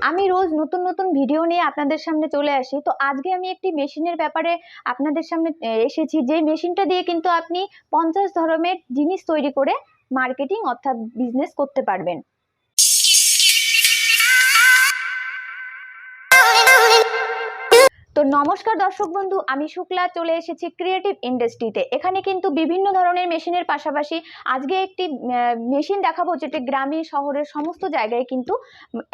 আমি রোজ নতুন নতুন ভিডিও নিয়ে আপনাদের সামনে চলে আসি। তো আজকে আমি একটি মেশিনের ব্যাপারে আপনাদের সামনে এসেছি। যে মেশিনটা দিয়ে কিন্তু আপনি পঞ্চাশ ধরনের জিনিস তৈরি করে মার্কেটিং অর্থাৎ বিজনেস করতে পারবেন। তো নমস্কার দর্শক বন্ধু, আমি শুক্লা, চলে এসেছি ক্রিয়েটিভ ইন্ডাস্ট্রিতে এখানে কিন্তু বিভিন্ন ধরনের মেশিনের পাশাপাশি আজকে একটি মেশিন দেখাবো যেটি গ্রামে, শহরের সমস্ত জায়গায় কিন্তু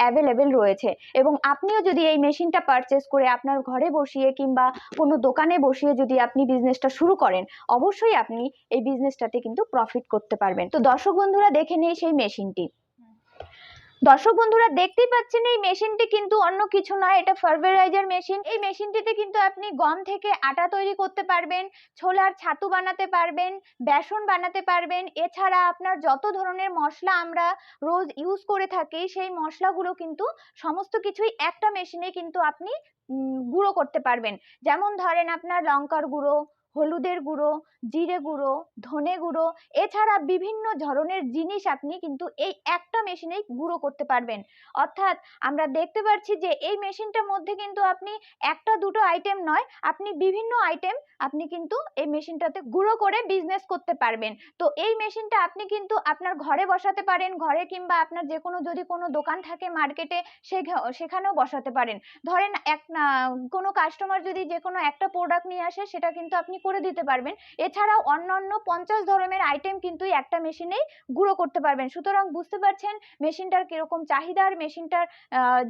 অ্যাভেলেবেল রয়েছে। এবং আপনিও যদি এই মেশিনটা পারচেস করে আপনার ঘরে বসিয়ে কিংবা কোনো দোকানে বসিয়ে যদি আপনি বিজনেসটা শুরু করেন, অবশ্যই আপনি এই বিজনেসটাতে কিন্তু প্রফিট করতে পারবেন। তো দর্শক বন্ধুরা, দেখে নিই সেই মেশিনটি। দর্শক বন্ধুরা, দেখতেই পাচ্ছেন এই মেশিনটি কিন্তু অন্য কিছু নয় এটা ফার্টিলাইজার মেশিন। এই মেশিনটিতে কিন্তু আপনি গম থেকে আটা তৈরি করতে পারবেন, ছোলার ছাতু বানাতে পারবেন, বেসন বানাতে পারবেন। এছাড়া আপনার যত ধরনের মশলা আমরা রোজ ইউজ করে থাকি, সেই মশলাগুলো কিন্তু সমস্ত কিছুই একটা মেশিনে কিন্তু আপনি গুঁড়ো করতে পারবেন। যেমন ধরেন আপনার লঙ্কার গুঁড়ো হলুদের গুঁড়ো, জিরে গুঁড়ো, ধনে গুঁড়ো এছাড়া বিভিন্ন ধরনের জিনিস আপনি কিন্তু এই একটা মেশিনেই গুঁড়ো করতে পারবেন। অর্থাৎ আমরা দেখতে পাচ্ছি যে এই মেশিনটার মধ্যে কিন্তু আপনি একটা দুটো আইটেম নয়, আপনি বিভিন্ন আইটেম আপনি কিন্তু এই মেশিনটাতে গুঁড়ো করে বিজনেস করতে পারবেন। তো এই মেশিনটা আপনি কিন্তু আপনার ঘরে বসাতে পারেন, ঘরে কিংবা আপনার যে কোনো যদি কোনো দোকান থাকে মার্কেটে সেখানেও বসাতে পারেন। ধরেন এক কোনো কাস্টমার যদি যে কোনো একটা প্রোডাক্ট নিয়ে আসে, সেটা কিন্তু আপনি করে দিতে পারবেন। এছাড়াও অন্যান্য পঞ্চাশ ধরনের আইটেম কিন্তু একটা মেশিনেই গুঁড়ো করতে পারবেন। সুতরাং বুঝতে পারছেন মেশিনটার কীরকম চাহিদার মেশিনটার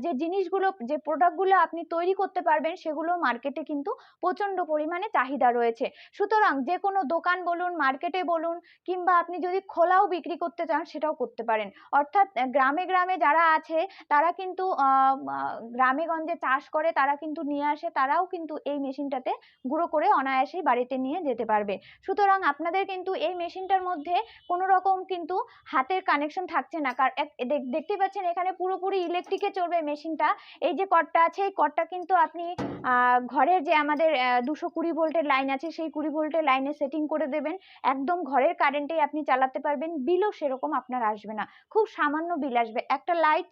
যে জিনিসগুলো, যে প্রোডাক্টগুলো আপনি তৈরি করতে পারবেন সেগুলো মার্কেটে কিন্তু প্রচণ্ড পরিমাণে চাহিদা রয়েছে। সুতরাং যে কোনো দোকান বলুন মার্কেটে বলুন, কিংবা আপনি যদি খোলাও বিক্রি করতে চান সেটাও করতে পারেন। অর্থাৎ গ্রামে গ্রামে যারা আছে, তারা কিন্তু গ্রামে গঞ্জে চাষ করে, তারা কিন্তু নিয়ে আসে, তারাও কিন্তু এই মেশিনটাতে গুঁড়ো করে অনায়াসেই বাড়িতে নিয়ে যেতে পারবে। সুতরাং আপনাদের কিন্তু এই মেশিনটার মধ্যে কোনো রকম কিন্তু হাতের কানেকশন থাকছে না। কার, এক- দেখ- দেখতেই পাচ্ছেন এখানে পুরোপুরি ইলেকট্রিকে চলবে মেশিনটা এই যে কর্ডটা আছে, এই কর্ডটা কিন্তু আপনি ঘরের যে আমাদের দুশো কুড়ি ভোল্টের লাইন আছে, সেই কুড়ি ভোল্টের লাইনে সেটিং করে দেবেন। একদম ঘরের কারেন্টেই আপনি চালাতে পারবেন। বিলও সেরকম আপনার আসবে না। খুব সামান্য বিল আসবে। একটা লাইট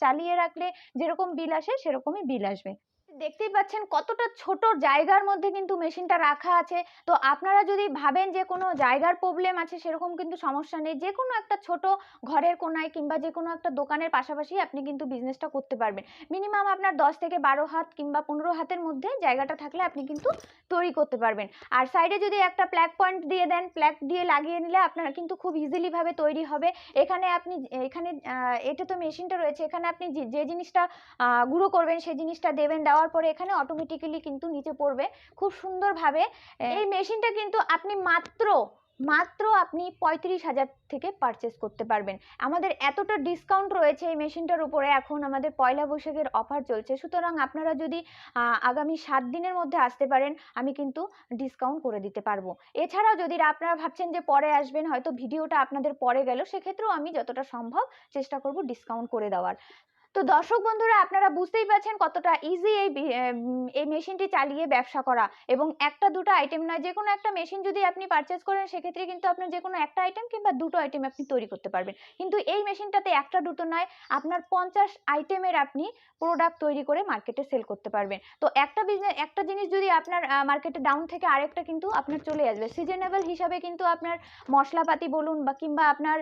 চালিয়ে রাখলে যেরকম বিল আসে, সেরকমই বিল আসবে। দেখতেই পাচ্ছেন কতটা ছোট জায়গার মধ্যে কিন্তু মেশিনটা রাখা আছে। তো আপনারা যদি ভাবেন যে কোনো জায়গার প্রবলেম আছে, সেরকম কিন্তু সমস্যা নেই। যে কোনো একটা ছোট ঘরের কোনায় কিংবা যে কোনো একটা দোকানের পাশাপাশি আপনি কিন্তু বিজনেসটা করতে পারবেন। মিনিমাম আপনার দশ থেকে বারো হাত কিংবা পনেরো হাতের মধ্যে জায়গাটা থাকলে আপনি কিন্তু তৈরি করতে পারবেন। আর সাইডে যদি একটা প্ল্যাক পয়েন্ট দিয়ে দেন প্ল্যাক দিয়ে লাগিয়ে নিলে আপনার কিন্তু খুব ইজিলি ভাবে তৈরি হবে। এখানে আপনি এখানে এটা তো মেশিনটা রয়েছে। এখানে আপনি যে- যে জিনিসটা গুঁড়ো করবেন সেই জিনিসটা দেবেন, দেওয়ার পরে এখানে অটোমেটিক্যালি কিন্তু নিচে পড়বে। খুব সুন্দরভাবে এই মেশিনটা কিন্তু আপনি মাত্র মাত্র আপনি পঁয়ত্রিশ হাজার থেকে পারচেস করতে পারবেন। আমাদের এতটা ডিসকাউন্ট রয়েছে এই মেশিনটার উপরে এখন আমাদের পয়লা বৈশাখের অফার চলছে। সুতরাং আপনারা যদি আগামী সাত দিনের মধ্যে আসতে পারেন আমি কিন্তু ডিসকাউন্ট করে দিতে পারব। এছাড়াও যদি আপনারা ভাবছেন যে পরে আসবেন হয়তো ভিডিওটা আপনাদের পরে গেল সেক্ষেত্রেও আমি যতটা সম্ভব চেষ্টা করব ডিসকাউন্ট করে দেওয়ার। তো দর্শক বন্ধুরা, আপনারা বুঝতেই পারছেন কতটা ইজি এই এই মেশিনটি চালিয়ে ব্যবসা করা। এবং একটা, দুটো আইটেম নয়, যে কোনো একটা মেশিন যদি আপনি পারচেজ করেন, সেক্ষেত্রে কিন্তু আপনার যে কোনো একটা আইটেম কিংবা দুটো আইটেম আপনি তৈরি করতে পারবেন। কিন্তু এই মেশিনটাতে একটা, দুটো নয়, আপনার পঞ্চাশ আইটেমের আপনি প্রোডাক্ট তৈরি করে মার্কেটে সেল করতে পারবেন। তো একটা বিজনেস একটা জিনিস যদি আপনার মার্কেটে ডাউন থেকে আরেকটা কিন্তু আপনার চলে আসবে। সিজনেবল হিসাবে কিন্তু আপনার মশলাপাতি বলুন বা কিংবা আপনার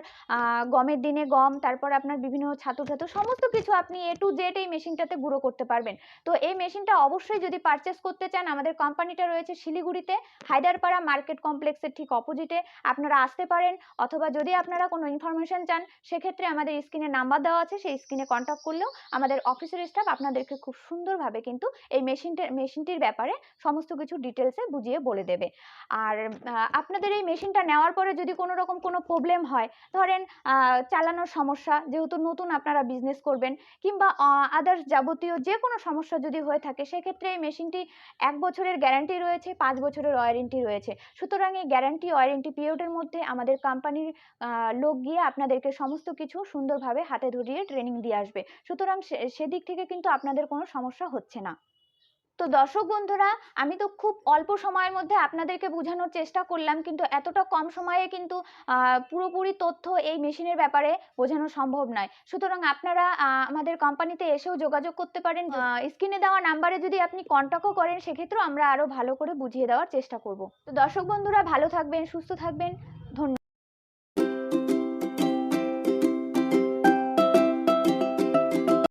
গমের দিনে গম, তারপর আপনার বিভিন্ন ছাতু ছাতু সমস্ত কিছু আপনি এ টু জেড এই মেশিনটাতে গুঁড়ো করতে পারবেন। তো এই মেশিনটা অবশ্যই যদি পারচেস করতে চান, আমাদের কোম্পানিটা রয়েছে শিলিগুড়িতে, হায়দারপাড়া মার্কেট কমপ্লেক্সের ঠিক অপোজিটে আপনারা আসতে পারেন, অথবা যদি আপনারা কোনো ইনফরমেশন চান, সেক্ষেত্রে আমাদের স্ক্রিনে নাম্বার দেওয়া আছে, সেই স্ক্রিনে কন্ট্যাক্ট করলেও আমাদের অফিসের স্টাফ আপনাদেরকে খুব সুন্দরভাবে কিন্তু এই মেশিনটার মেশিনটির ব্যাপারে সমস্ত কিছু ডিটেলসে বুঝিয়ে বলে দেবে। আর আপনাদের এই মেশিনটা নেওয়ার পরে যদি কোনো রকম কোনো প্রবলেম হয়, ধরেন চালানোর সমস্যা, যেহেতু নতুন আপনারা বিজনেস করবেন কিংবা আদার্স যাবতীয় যে কোনো সমস্যা যদি হয়ে থাকে, সেক্ষেত্রে এই মেশিনটি এক বছরের গ্যারান্টি রয়েছে, পাঁচ বছরের ওয়ারেন্টি রয়েছে। সুতরাং এই গ্যারান্টি ওয়ারেন্টি পিরিয়ডের মধ্যে আমাদের কোম্পানির লোক গিয়ে আপনাদেরকে সমস্ত কিছু সুন্দরভাবে হাতে ধরিয়ে ট্রেনিং দিয়ে আসবে। সুতরাং সেদিক থেকে কিন্তু আপনাদের কোনো সমস্যা হচ্ছে না। তো দর্শক বন্ধুরা, আমি তো খুব অল্প সময়ের মধ্যে আপনাদেরকে বোঝানোর চেষ্টা করলাম, কিন্তু এতটা কম সময়ে কিন্তু পুরোপুরি তথ্য এই মেশিনের ব্যাপারে বোঝানো সম্ভব নয়। সুতরাং আপনারা আমাদের কোম্পানিতে এসেও যোগাযোগ করতে পারেন। স্ক্রিনে দেওয়া নাম্বারে যদি আপনি কন্ট্যাক্টও করেন, সেক্ষেত্রেও আমরা আরও ভালো করে বুঝিয়ে দেওয়ার চেষ্টা করব। তো দর্শক বন্ধুরা, ভালো থাকবেন, সুস্থ থাকবেন।